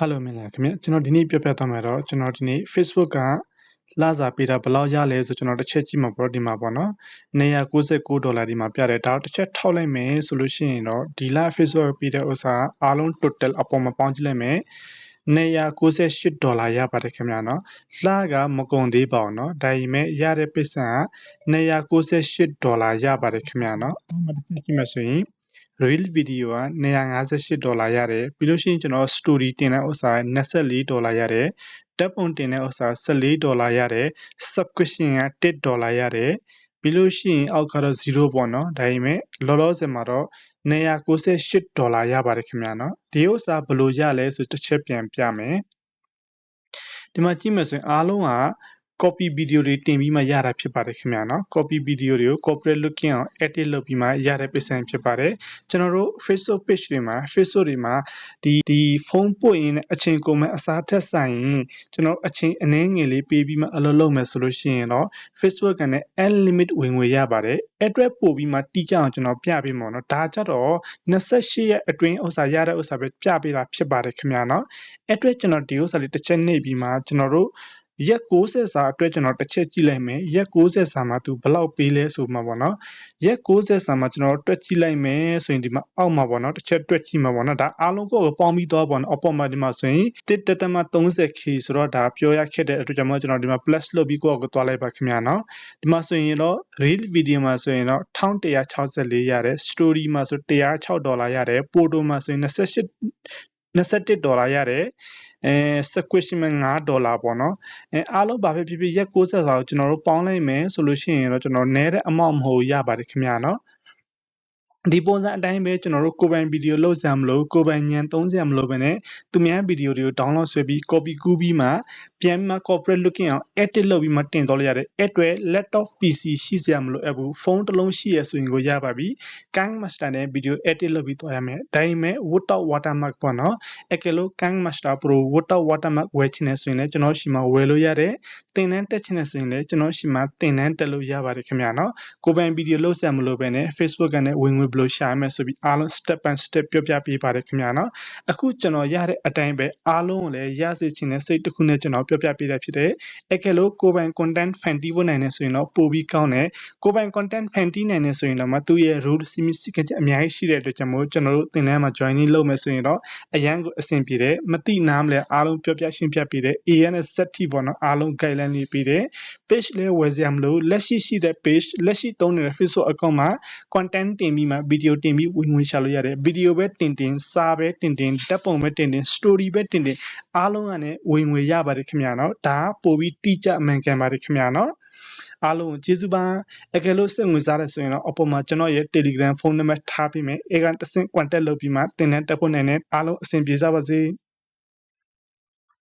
ဟယ်လိုမင်္ဂလာခင်ဗျာကျွန်တော်ဒီနေ့ပြပြသွားမှာတော့ကျွန်တော်ဒီနေ့ Facebook ကလစာပေးတာဘယ်လောက်ရလဲဆိုကျွန်တော်တစ်ချက်ကြည့်မှာပေါ့ဒီမှာပေါ့နော်196ဒေါ်လာဒီမှာပြတယ်ဒါတစ်ချက်ထောက်လိုက်မယ်ဆိုလို့ရှိရင်တော့ဒီလ Facebook ပေးတဲ့ဥစ္စာအားလုံး total အပေါ်မှာပေါင်းကြည့်လိုက်မယ်198ဒေါ်လာရပါတယ်ခင်ဗျာနော်လှကမကုန်သေးပါဘူးနော်ဒါပေမဲ့ရတဲ့ပိစံက198ဒေါ်လာရပါတယ်ခင်ဗျာနော်အမှန်တရားကြည့်မှဆိုရင် reel video က258ဒေါ်လာရတယ်ပြီးလို့ရှိရင်ကျွန်တော် story တင်တဲ့ဥစ္စာ24ဒေါ်လာရတယ်တပ်ပုံတင်တဲ့ဥစ္စာ14ဒေါ်လာရတယ် subscription က1ဒေါ်လာရတယ်ပြီးလို့ရှိရင်အောက်ကတော့0ပေါ့နော်ဒါပေမဲ့လောလောဆယ်မှာတော့298ဒေါ်လာရပါတယ်ခင်ဗျာနော်ဒီဥစ္စာဘယ်လိုရလဲဆိုတစ်ချက်ပြန်ပြမယ်ဒီမှာကြည့်မယ်ဆိုရင်အားလုံးက copy video တွေတင်ပြီးမှရတာဖြစ်ပါတယ်ခင်ဗျာနော် copy video တွေကို corporate looking အောင် edit လုပ်ပြီးမှရတဲ့ပုံစံဖြစ်ပါတယ်ကျွန်တော်တို့ Facebook page တွေမှာ Facebook တွေမှာဒီဒီဖုန်းပို့ရင်အချိန်ကုန်မဲ့အစားထက်ဆိုင်ရင်ကျွန်တော်အချိန်အနည်းငယ်လေးပေးပြီးမှအလုပ်လုပ်မယ်ဆိုလို့ရှိရင်တော့ Facebook ကလည်း unlimit ဝင်ငွေရပါတယ်အဲ့အတွက်ပို့ပြီးမှတိကျအောင်ကျွန်တော်ပြပေးမှာနော်ဒါကြတော့28ရက်အတွင်းဥစ္စာရတဲ့ဥစ္စာပဲပြပေးတာဖြစ်ပါတယ်ခင်ဗျာနော်အဲ့အတွက်ကျွန်တော်ဒီဥစ္စာလေးတစ်ချက်နှိပ်ပြီးမှကျွန်တော်တို့ ရက်60စာအတွက်ကျွန်တော်တစ်ချက်ကြည့်လိုက်မယ်ရက်60စာမှာသူဘယ်လောက်ပေးလဲဆိုမှပေါ့နော်ရက်60စာမှာကျွန်တော်တွက်ကြည့်လိုက်မယ်ဆိုရင်ဒီမှာအောက်မှာပေါ့နော်တစ်ချက်တွက်ကြည့်မှာပေါ့နော်ဒါအားလုံးကိုပေါင်းပြီးတော့ပေါ့နော်အပေါ်မှာဒီမှာဆိုရင်တစ်တတမ 30k ဆိုတော့ဒါပြောရခက်တဲ့အတွက်ကြောင့်ကျွန်တော်ဒီမှာ plus လုပ်ပြီးကိုယ့်ကိုသွားလိုက်ပါခင်ဗျာနော်ဒီမှာဆိုရင်တော့ reel video မှာဆိုရင်တော့1164ရတယ် story မှာဆို106ဒေါ်လာရတယ် photo မှာဆိုရင်28 21ဒေါ်လာရတယ် အဲ subscription မှာ9ဒေါ်လာပေါ့နော်အဲအားလုံးဘာဖြစ်ဖြစ်ဖြစ်ရက်60စာကိုကျွန်တော်တို့ပေါင်းလိုက်မယ်ဆိုလို့ရှိရင်တော့ကျွန်တော်နဲတဲ့ amount မဟုတ်ရပါတယ်ခင်ဗျာနော် ဒီပုံစံအတိုင်းပဲကျွန်တော်တို့ကိုပိုင်ဗီဒီယိုလုပ်စရာမလိုကိုပိုင်ညံသုံးစရာမလိုပဲねသူများဗီဒီယိုတွေကို download ဆွဲပြီး copy ကူးပြီးမှပြန်မှ corporate looking အောင် edit လုပ်ပြီးမှတင်သွားလို့ရတယ်အဲ့အတွက် laptop PC ရှိစရာမလိုအပ်ဘူးဖုန်းတစ်လုံးရှိရဆိုရင်ကိုရပါပြီ Kang Master နဲ့ video edit လုပ်ပြီးသွားရမယ်ဒါပေမဲ့ without watermark ပေါ့နော်အကယ်လို့ Kang Master Pro without watermark ဝယ်ချင်တယ်ဆိုရင်လည်းကျွန်တော်ရှိမှာဝယ်လို့ရတယ်သင်တန်းတက်ချင်တယ်ဆိုရင်လည်းကျွန်တော်ရှိမှာသင်တန်းတက်လို့ရပါတယ်ခင်ဗျာနော်ကိုပိုင်ဗီဒီယိုလုပ်စရာမလိုပဲね Facebook ကနေဝင်ငွေဘယ်လိုရှာမယ်ဆိုပြီးအားလုံး step by step ပြောပြပေးပါတယ်ခင်ဗျာနော်အခုကျွန်တော်ရတဲ့အတိုင်းပဲအားလုံးကိုလည်းရစေချင်တဲ့စိတ်တစ်ခုနဲ့ကျွန်တော်ပြောပြပေးတာဖြစ်တယ်အကယ်လို့ကိုပိုင် content fan တီးဖို့နိုင်နေဆိုရင်တော့ပို့ပြီးကောင်းတယ်ကိုပိုင် content fan တီးနိုင်နေဆိုရင်တော့မသူ့ရဲ့ rule စီမီစီကချက်အများကြီးရှိတဲ့အတွက်ကြောင့်မို့ကျွန်တော်တို့သင်တန်းမှာ join လုပ်မယ်ဆိုရင်တော့အရန်ကိုအဆင်ပြေတယ်မတိနားမလဲအားလုံးပြောပြရှင်းပြပေးတယ် AN နဲ့ set ထိပေါ့နော်အားလုံး guideline လေးပေးတယ် page လေးဝယ်စရာမလိုလက်ရှိရှိတဲ့ page လက်ရှိသုံးနေတဲ့ Facebook account မှာ content တင်ပြီးမှ video တင်ပြီးဝင်ဝင်ရှာလို့ရတယ် video ပဲတင်တင်စာပဲတင်တင်တက်ပုံပဲတင်တင် story ပဲတင်တင်အားလုံးကနေဝင်ငွေရပါတယ်ခင်ဗျာနော်ဒါပို့ပြီးတိကျအမှန်ကန်ပါတယ်ခင်ဗျာနော်အားလုံးကျေးဇူးပါအကယ်လို့စိတ်ဝင်စားတယ်ဆိုရင်တော့အပေါ်မှာကျွန်တော်ရဲ့ Telegram ဖုန်းနံပါတ်ထားပေးမယ်အဲကတဆင့် contact လုပ်ပြီးမှသင်တန်းတက်ဖို့နိုင်တဲ့အားလုံးအဆင်ပြေကြပါစေ။